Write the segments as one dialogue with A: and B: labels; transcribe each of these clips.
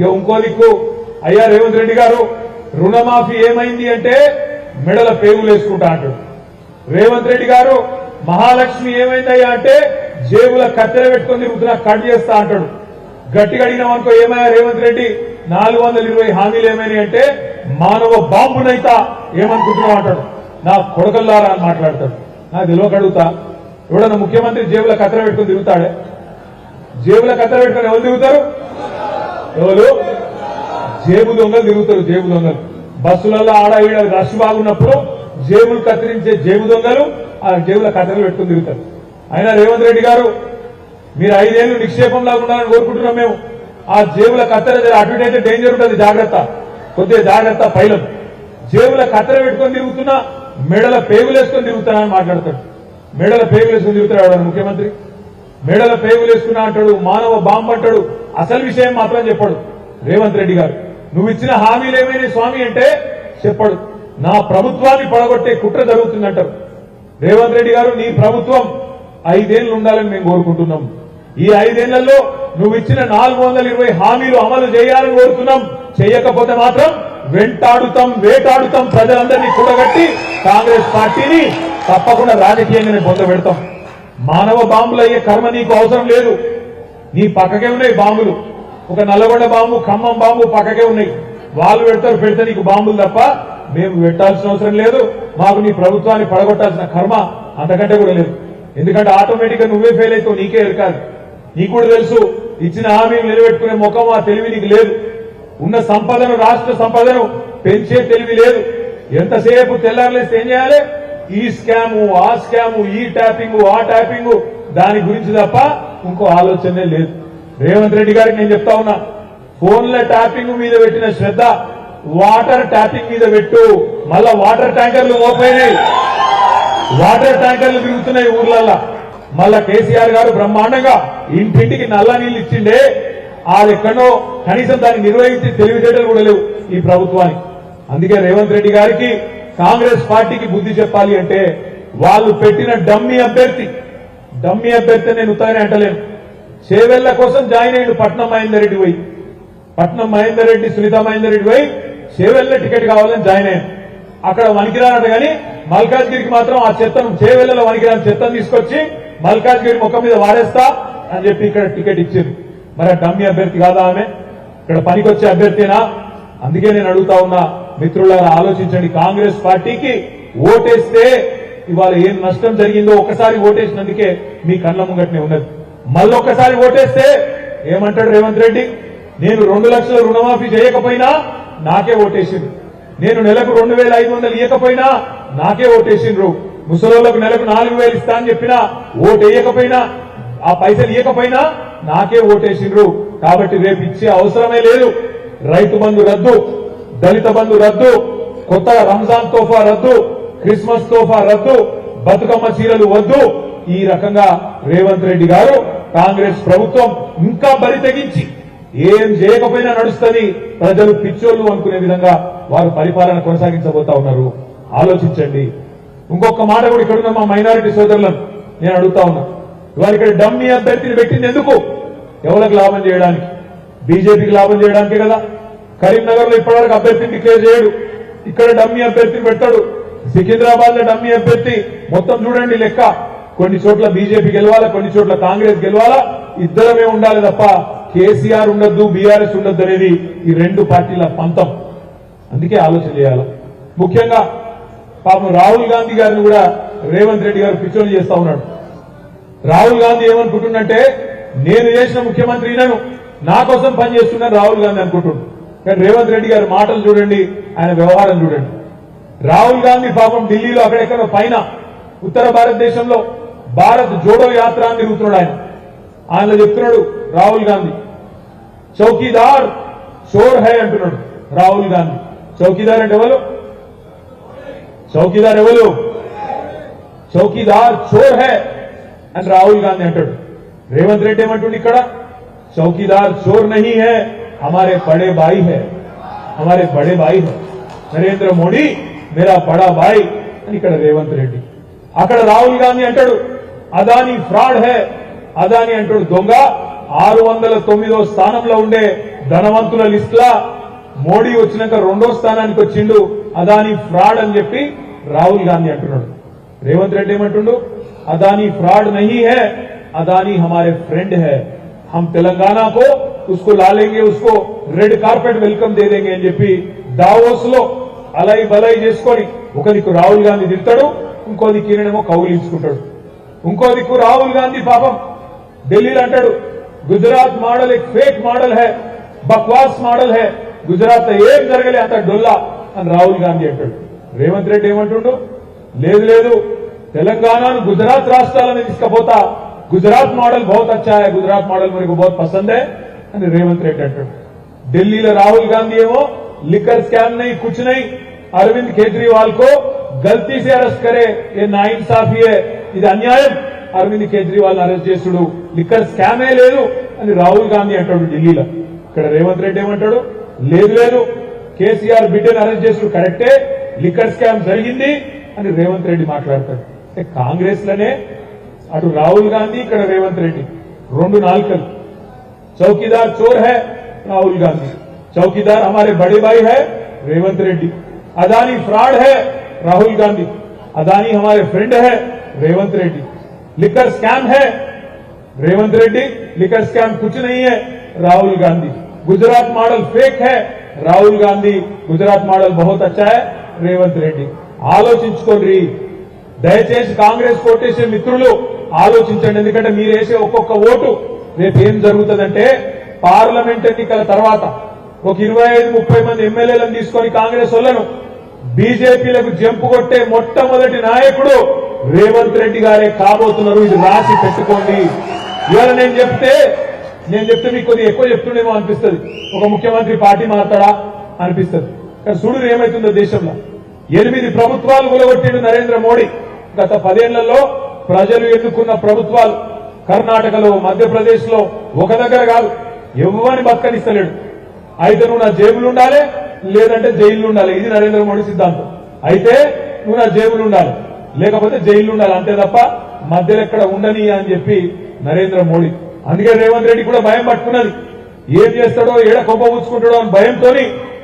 A: ఇక ఇంకో దిక్కు అయ్యా రేవంత్ రెడ్డి గారు రుణమాఫీ ఏమైంది అంటే మెడల పేగులు వేసుకుంటా అంటాడు. రేవంత్ రెడ్డి గారు మహాలక్ష్మి ఏమైందయ్యా అంటే జేబుల కత్తెర పెట్టుకొని తిరుగుతున్నా కట్ చేస్తా అంటాడు. గట్టిగా అడిగినాం అనుకో ఏమయ్యా రేవంత్ రెడ్డి నాలుగు వందల ఇరవై హామీలు ఏమైనాయి అంటే మానవ బాంబునైతా ఏమనుకుంటున్నావు అంటాడు. నా కొడకల్లారా అని మాట్లాడతాడు. నాకు తెలియక అడుగుతా ఎవడన్నా ముఖ్యమంత్రి జేబుల కత్తెర పెట్టుకొని తిరుగుతాడే? జేబుల కత్తెర పెట్టుకొని ఎవరు తిరుగుతారు? ఎవరు? జేబు దొంగలు తిరుగుతారు జేబు దొంగలు బస్సులలో ఆడ ఈడ రష్ బాగున్నప్పుడు జేబులు కత్తిరించే జేబు దొంగలు ఆ జేబుల కత్తెరలు పెట్టుకుని తిరుగుతారు. అయినా రేవంత్ రెడ్డి గారు మీరు ఐదేళ్ళు నిక్షేపం లాగా ఉండాలని కోరుకుంటున్నాం మేము. ఆ జేబుల కత్తెర అటు అయితే డేంజర్ ఉంటుంది జాగ్రత్త. కొద్దిగా జాగ్రత్త పైలం జేబుల కత్తెర పెట్టుకొని తిరుగుతున్నా మెడల పేగులు వేసుకొని తిరుగుతానని మాట్లాడతాడు. మెడల పేగులు వేసుకొని తిరుగుతాడు ముఖ్యమంత్రి? మెడల పేగులు వేసుకున్నా అంటాడు మానవ బాంబు అంటాడు అసలు విషయం మాత్రం చెప్పాడు. రేవంత్ రెడ్డి గారు నువ్వు ఇచ్చిన హామీలు ఏమైనా స్వామి? అంటే చెప్పాడు. నా ప్రభుత్వాన్ని పడగొట్టే కుట్ర జరుగుతుందంటారు. రేవంత్ రెడ్డి గారు నీ ప్రభుత్వం ఐదేళ్ళు ఉండాలని మేము కోరుకుంటున్నాం. ఈ ఐదేళ్ళలో నువ్వు ఇచ్చిన నాలుగు వందల ఇరవై హామీలు అమలు చేయాలని కోరుతున్నాం. చేయకపోతే మాత్రం వెంటాడుతాం వేటాడుతాం ప్రజలందరినీ కూడగట్టి కాంగ్రెస్ పార్టీని తప్పకుండా రాజకీయంగానే పొందబెడతాం మానవ బాంబులు అయ్యే కర్మ నీకు అవసరం లేదు. నీ పక్కకే ఉన్నాయి బాంబులు. ఒక నల్లగొండ బాంబు ఖమ్మం బాంబు పక్కకే ఉన్నాయి. వాళ్ళు పెడతారు పెడితే నీకు బాంబులు తప్ప మేము పెట్టాల్సిన అవసరం లేదు. మాకు నీ ప్రభుత్వాన్ని పడగొట్టాల్సిన కర్మ అంతకంటే కూడా లేదు. ఎందుకంటే ఆటోమేటిక్గా నువ్వే ఫెయిల్ అవుతావు నీకే ఎరకాలి. నీకు కూడా తెలుసు ఇచ్చిన హామీ నిలబెట్టుకునే ముఖం ఆ తెలివి నీకు లేదు. ఉన్న సంపదను రాష్ట్ర సంపదను పెంచే తెలివి లేదు. ఎంతసేపు తెల్లారలేస్తే ఏం చేయాలి? ఈ స్కాము ఆ స్కాము ఈ ట్యాపింగ్ ఆ ట్యాపింగ్ దాని గురించి తప్ప ఇంకో ఆలోచనే లేదు. రేవంత్ రెడ్డి గారికి నేను చెప్తా ఉన్నా ఫోన్ల ట్యాపింగ్ మీద పెట్టిన శ్రద్ధ వాటర్ ట్యాపింగ్ మీద పెట్టు. మళ్ళా వాటర్ ట్యాంకర్లు మోపోయినాయి వాటర్ ట్యాంకర్లు తిరుగుతున్నాయి ఊర్లల్లా. మళ్ళా కేసీఆర్ గారు బ్రహ్మాండంగా ఇంటింటికి నల్ల నీళ్ళు ఇచ్చిండే. అది ఎక్కడో కనీసం దాన్ని నిర్వహించి తెలివితేటలు కూడా లేవు ఈ ప్రభుత్వానికి. అందుకే రేవంత్ రెడ్డి గారికి కాంగ్రెస్ పార్టీకి బుద్ధి చెప్పాలి అంటే వాళ్ళు పెట్టిన డమ్మీ అభ్యర్థి డమ్మీ అభ్యర్థి నేను ఉత్తగానే అంటలేను. చేవెళ్ళ కోసం జాయిన్ అయ్యాడు పట్నం మహేందర్ రెడ్డి పోయి. పట్నం మహేందర్ రెడ్డి సునీత మహేందర్ రెడ్డి పోయి చేవెళ్ళ టికెట్ కావాలని జాయిన్ అయ్యాను. అక్కడ వణికిరానట కానీ మల్కాజ్గిరికి మాత్రం ఆ చెత్తను చేవెళ్ళలో వణికిరాని చెత్తను తీసుకొచ్చి మల్కాజ్గిరి ముఖం మీద వాడేస్తా అని చెప్పి ఇక్కడ టికెట్ ఇచ్చింది. మరి డమ్మీ అభ్యర్థి కాదా ఆమె? ఇక్కడ పనికొచ్చే అభ్యర్థినా అందుకే నేను అడుగుతా ఉన్నా. మిత్రులారా ఆలోచించండి. కాంగ్రెస్ పార్టీకి ఓటేస్తే ఇవాళ ఏం నష్టం జరిగిందో ఒకసారి ఓటేసినందుకే మీ కళ్ళ ముంగట్నే ఉన్నది. మళ్ళొక్కసారి ఓటేస్తే ఏమంటాడు రేవంత్ రెడ్డి? నేను రెండు లక్షల రుణమాఫీ చేయకపోయినా నాకే ఓటేసిండ్రు. నేను నెలకు రెండు వేల ఐదు వందలు ఇవ్వకపోయినా నాకే ఓటేసిండ్రు. ముసలోళ్ళకు నెలకు నాలుగు వేలు ఇస్తా అని చెప్పినా ఓటు వేయకపోయినా ఆ పైసలు ఇవ్వకపోయినా నాకే ఓటేసిండ్రు. కాబట్టి రేపు ఇచ్చే అవసరమే లేదు. రైతు బంధు రద్దు. దళిత బంధు రద్దు కొత్త రంజాన్ తోఫా రద్దు క్రిస్మస్ తోఫా రద్దు బతుకమ్మ చీరలు వద్దు. ఈ రకంగా రేవంత్ రెడ్డి గారు కాంగ్రెస్ ప్రభుత్వం ఇంకా బరి తెగించి ఏం చేయకపోయినా నడుస్తుంది ప్రజలు పిచ్చోళ్ళు అనుకునే విధంగా వారు పరిపాలన కొనసాగించబోతా ఉన్నారు. ఆలోచించండి. ఇంకొక మాట కూడా ఇక్కడ ఉన్న మా మైనారిటీ సోదరులను నేను అడుగుతా ఉన్నా. ఇవాళ ఇక్కడ డమ్మీ అభ్యర్థిని పెట్టింది ఎందుకు? ఎవరికి లాభం చేయడానికి? బీజేపీకి లాభం చేయడానికే కదా? కరీంనగర్లో ఇప్పటివరకు అభ్యర్థిని డిక్లేర్ చేయడు. ఇక్కడ డమ్మీ అభ్యర్థి పెట్టాడు. సికింద్రాబాద్లో డమ్మీ అభ్యర్థి. మొత్తం చూడండి లెక్క. కొన్ని చోట్ల బీజేపీ గెలవాలా కొన్ని చోట్ల కాంగ్రెస్ గెలవాలా? ఇద్దరమే ఉండాలి తప్ప కేసీఆర్ ఉండద్దు బీఆర్ఎస్ ఉండద్దు అనేది ఈ రెండు పార్టీల పంతం. అందుకే ఆలోచన చేయాలి. ముఖ్యంగా పాపం రాహుల్ గాంధీ గారిని కూడా రేవంత్ రెడ్డి గారు పిచ్చోని చేస్తా ఉన్నాడు. రాహుల్ గాంధీ ఏమనుకుంటుండంటే నేను చేసిన ముఖ్యమంత్రి ఈయనను నా కోసం పనిచేస్తున్నాను రాహుల్ గాంధీ అనుకుంటుండు. కానీ రేవంత్ రెడ్డి గారి మాటలు చూడండి ఆయన వ్యవహారం చూడండి. రాహుల్ గాంధీ పాపం ఢిల్లీలో అక్కడెక్కడ పైన ఉత్తర భారతదేశంలో భారత్ జోడో యాత్ర అని తిరుగుతున్నాడు ఆయన. ఆయన చెప్తున్నాడు రాహుల్ గాంధీ. చౌకీదార్ చోర్ హై అంటున్నాడు రాహుల్ గాంధీ. చౌకీదార్ అంటే ఎవరు? చౌకీదార్ ఎవరు? చౌకీదార్ చోర్ హై అని రాహుల్ గాంధీ అంటాడు. రేవంత్ రెడ్డి ఏమంటుండు ఇక్కడ? చౌకీదార్ చోర్ నహీ హై. హమారే బడే బాయి హై హమారే బడే బాయి హై నరేంద్ర మోడీ మేరా బడా బాయ్ అని ఇక్కడ రేవంత్ రెడ్డి అక్కడ రాహుల్ గాంధీ అంటాడు అదాని ఫ్రాడ్ హే అదాని అంటాడు దొంగ ఆరు వందల తొమ్మిదో స్థానంలో ఉండే ధనవంతుల లిస్ట్ లా మోడీ వచ్చినాక రెండో స్థానానికి వచ్చిండు అదాని ఫ్రాడ్ అని చెప్పి రాహుల్ గాంధీ అంటున్నాడు రేవంత్ రెడ్డి ఏమంటుండు అదాని ఫ్రాడ్ నహీ है అదాని हमारे फ्रेंड है हम तेलंगाना को उसको ला लेंगे उसको రెడ్ కార్పెట్ వెల్కమ్ దేదేంగే అని చెప్పి దావోస్లో అలై బలై చేసుకొని ఒక దిక్కు రాహుల్ గాంధీ తిడతాడు ఇంకో దిక్కు ఈయనేమో కౌలించుకుంటాడు ఇంకో దిక్కు రాహుల్ గాంధీ పాపం ఢిల్లీలో అంటాడు గుజరాత్ మోడల్ ఎక్ ఫేక్ మోడల్ హే బక్వాస్ మోడల్ హే గుజరాత్లో ఏం జరగలే అంత డొల్లా అని రాహుల్ గాంధీ అంటాడు. రేవంత్ రెడ్డి ఏమంటుండు లేదు లేదు తెలంగాణను గుజరాత్ రాష్ట్రాలను తీసుకపోతా गुजरात मॉडल बहुत अच्छा है गुजरात मॉडल मेरे को बहुत पसंद है అని రేవంత్ రెడ్డి అంటాడు. ఢిల్లీలో రాహుల్ గాంధీ ఏమో లిక్కర్ స్కామ్ నై కుచ్ నై అరవింద్ కేజ్రీవాల్ కో గల్తీ సే అరెస్ట్ కరే ఏ నా ఇన్సాఫీ ఇది అన్యాయం. అరవింద్ కేజ్రీవాల్ అరెస్ట్ చేసుడు. లిక్కర్ స్కామే లేదు అని రాహుల్ గాంధీ అంటాడు ఢిల్లీలో. ఇక్కడ రేవంత్ రెడ్డి ఏమంటాడు? లేదు లేదు. కేసీఆర్ బిడ్డను అరెస్ట్ చేసుడు కరెక్టే. లిక్కర్ స్కామ్ జరిగింది అని రేవంత్ రెడ్డి మాట్లాడతాడు. కాంగ్రెస్లోనే అటు రాహుల్ గాంధీ ఇక్కడ రేవంత్ రెడ్డి. రెండు నాలుకలు. चौकीदार चोर है राहुल गांधी चौकीदार हमारे बड़े भाई है रेवंत रेड्डी अदानी फ्रॉड है राहुल गांधी अदानी हमारे फ्रेंड है रेवंत रेड्डी लिकर स्कैम है रेवंत रेड्डी लिकर स्कैम कुछ नहीं है राहुल गांधी गुजरात मॉडल फेक है రాహుల్ గాంధీ గుజరాత్ మోడల్ బహుత్ అచ్చా है రేవంత్ రెడ్డి ఆలోచించుకోండి దయచేసి కాంగ్రెస్ కోటేసే మిత్రులు ఆలోచించండి ఎందుకంటే మీరు వేసే ఒక్కొక్క ఓటు రేపు ఏం జరుగుతుందంటే పార్లమెంట్ ఎన్నికల తర్వాత ఒక ఇరవై ఐదు ముప్పై మంది ఎమ్మెల్యేలను తీసుకొని కాంగ్రెస్ వల్లను బీజేపీలకు జంపు కొట్టే మొట్టమొదటి నాయకుడు రేవంత్ రెడ్డి గారే కాబోతున్నారు. ఇది రాసి పెట్టుకోండి. ఇవాళ నేను చెప్తే నేను చెప్తే మీకు కొద్దిగా ఎక్కువ చెప్తుండేమో అనిపిస్తుంది. ఒక ముఖ్యమంత్రి పార్టీ మారుతాడా అనిపిస్తుంది. కానీ చూడు ఏమైతుందో దేశంలో. ఎనిమిది ప్రభుత్వాలు కూలగొట్టిండు నరేంద్ర మోడీ. గత పదేళ్ళలో ప్రజలు ఎన్నుకున్న ప్రభుత్వాలు కర్ణాటకలో మధ్యప్రదేశ్లో ఒక దగ్గర కాదు ఎవరిని బతకనిస్తలేడు. అయితే నువ్వు నా జేబులు ఉండాలి లేదంటే జైలు ఉండాలి. ఇది నరేంద్ర మోడీ సిద్ధాంతం. అయితే నువ్వు నా జేబులు ఉండాలి. లేకపోతే జైలు ఉండాలి. అంతే తప్ప మధ్యలో ఎక్కడ ఉండని అని చెప్పి నరేంద్ర మోడీ. అందుకే రేవంత్ రెడ్డి కూడా భయం పట్టుకున్నది. ఏం చేస్తాడో ఏడ కొబ్బ పుచ్చుకుంటాడో అని భయంతో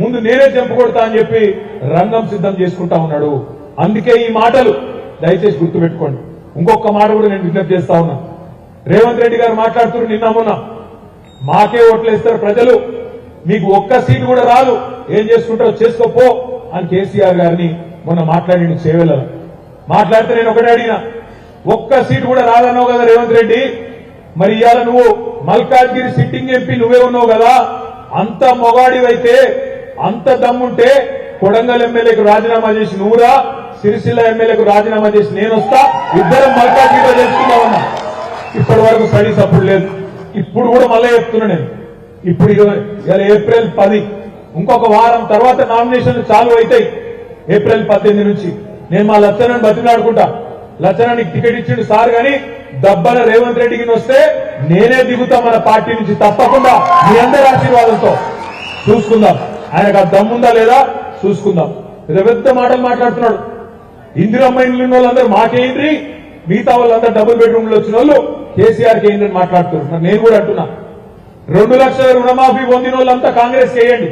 A: ముందు నేనే జంపు కొడతా అని చెప్పి రంగం సిద్ధం చేసుకుంటా ఉన్నాడు. అందుకే ఈ మాటలు. దయచేసి గుర్తుపెట్టుకోండి. ఇంకొక మాట కూడా నేను విజ్ఞప్తి చేస్తా ఉన్నా. రేవంత్ రెడ్డి గారు మాట్లాడుతున్నారు నిన్న మొన్న. మాకే ఓట్లేస్తారు ప్రజలు. మీకు ఒక్క సీటు కూడా రాదు. ఏం చేసుకుంటారో చేసుకోపో అని కేసీఆర్ గారిని మొన్న మాట్లాడి సేవల మాట్లాడితే నేను ఒకటే అడిగిన ఒక్క సీటు కూడా రాదన్నావు కదా రేవంత్ రెడ్డి. మరి ఇవాళ నువ్వు మల్కాజ్గిరి సిట్టింగ్ ఎంపీ నువ్వే ఉన్నావు కదా. అంత మొగాడివైతే అంత దమ్ముంటే కొడంగల్ ఎమ్మెల్యేకు రాజీనామా చేసి నువ్వురా సిరిసిల్ల ఎమ్మెల్యేకు రాజీనామా చేసి నేను వస్తా ఇద్దరం మల్కాజ్గిరిలో చేసుకుందామన్నా. ఇప్పటి వరకు స్టడీస్ అప్పుడు లేదు. ఇప్పుడు కూడా మళ్ళీ చెప్తున్నా నేను. ఇప్పుడు ఇవాళ ఏప్రిల్ పది. ఇంకొక వారం తర్వాత నామినేషన్లు చాలు అవుతాయి. ఏప్రిల్ పద్దెనిమిది నుంచి. నేను మా లచ్చనని బతిమలాడుకుంటా. లచ్చనానికి టికెట్ ఇచ్చిండు సార్ గాని దబ్బన రేవంత్ రెడ్డికి వస్తే నేనే దిగుతా మన పార్టీ నుంచి తప్పకుండా. మీ అందరి ఆశీర్వాదంతో. చూసుకుందాం. ఆయనకు ఆ దమ్ముందా లేదా? చూసుకుందాం. ఏదో పెద్ద మాటలు మాట్లాడుతున్నాడు. ఇందిరమ్మ ఇండ్లు వాళ్ళందరూ మాకేంద్రి మిగతా వాళ్ళందరూ డబుల్ బెడ్రూమ్లో వచ్చిన వాళ్ళు కేసీఆర్కి మాట్లాడుతున్నారు. నేను కూడా అంటున్నా. రెండు లక్షల రుణమాఫీ పొందిన వాళ్ళంతా కాంగ్రెస్ చేయండి.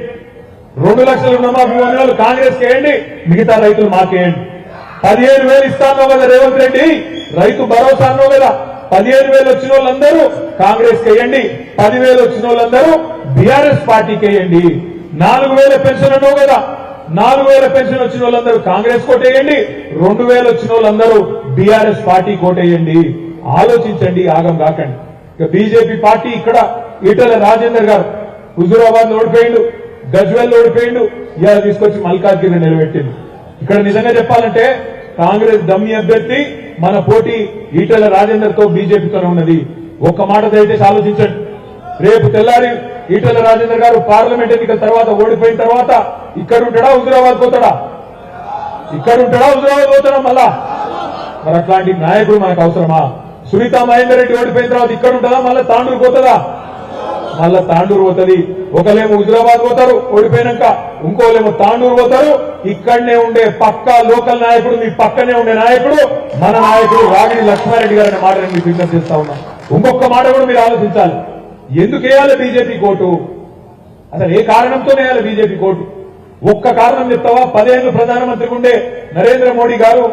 A: రెండు లక్షల రుణమాఫీ పొందిన వాళ్ళు కాంగ్రెస్ చేయండి. మిగతా రైతులు మాకేయండి పదిహేను వేలు ఇస్తాను కదా రేవంత్ రెడ్డి? రైతు భరోసా అన్నావు కదా? పదిహేను వేలు వచ్చిన వాళ్ళందరూ కాంగ్రెస్ వేయండి పదివేలు వచ్చిన వాళ్ళందరూ బీఆర్ఎస్ పార్టీకి వేయండి. నాలుగు వేల పెన్షన్ అన్నావు కదా? నాలుగు వేల పెన్షన్ వచ్చిన వాళ్ళందరూ కాంగ్రెస్ కోటేయండి. రెండు వేలు వచ్చిన వాళ్ళందరూ బీఆర్ఎస్ పార్టీ కోటేయండి. ఆలోచించండి ఆగం కాకండి. ఇక బీజేపీ పార్టీ ఇక్కడ ఈటల రాజేందర్ గారు హుజూరాబాద్లో ఓడిపోయిండు గజ్వెల్లో ఓడిపోయిండు ఇవాళ తీసుకొచ్చి మల్కాజ్గిరి నిలబెట్టింది ఇక్కడ నిజంగా చెప్పాలంటే కాంగ్రెస్ దమ్మి అభ్యర్థి మన పోటీ ఈటల రాజేందర్తో బీజేపీతోనే ఉన్నది. ఒక్క మాట దయచేసి ఆలోచించండి. రేపు తెల్లారి ఈటల రాజేందర్ గారు పార్లమెంట్ ఎన్నికల తర్వాత ఓడిపోయిన తర్వాత ఇక్కడ ఉంటాడా హుజూరాబాద్ పోతాడా? ఇక్కడ ఉంటాడా హుజూరాబాద్ పోతాడా మళ్ళా? మరి అట్లాంటి నాయకుడు మనకు అవసరమా? సునీత మహేందర్ రెడ్డి ఓడిపోయిన తర్వాత ఇక్కడ ఉంటుందా? మళ్ళీ తాండూరు పోతుందా? మళ్ళా తాండూరు పోతుంది. ఒకలేమో హుజురాబాద్ పోతారు ఓడిపోయినాక ఇంకోలేమో తాండూరు పోతారు. ఇక్కడనే ఉండే పక్క లోకల్ నాయకుడు మీ పక్కనే ఉండే నాయకుడు మన నాయకుడు రాగిడి లక్ష్మారెడ్డి గారి మాట నేను మీకు విజ్ఞప్తి చేస్తా ఉన్నా. ఇంకొక మాట కూడా మీరు ఆలోచించాలి. ఎందుకు వేయాలి బీజేపీ కోటు? అసలు ఏ కారణంతో వేయాలి బీజేపీ కోర్టు ఒక్క కారణం చెప్తావా? పదేళ్ళు ప్రధానమంత్రి ఉండే నరేంద్ర మోడీ గారు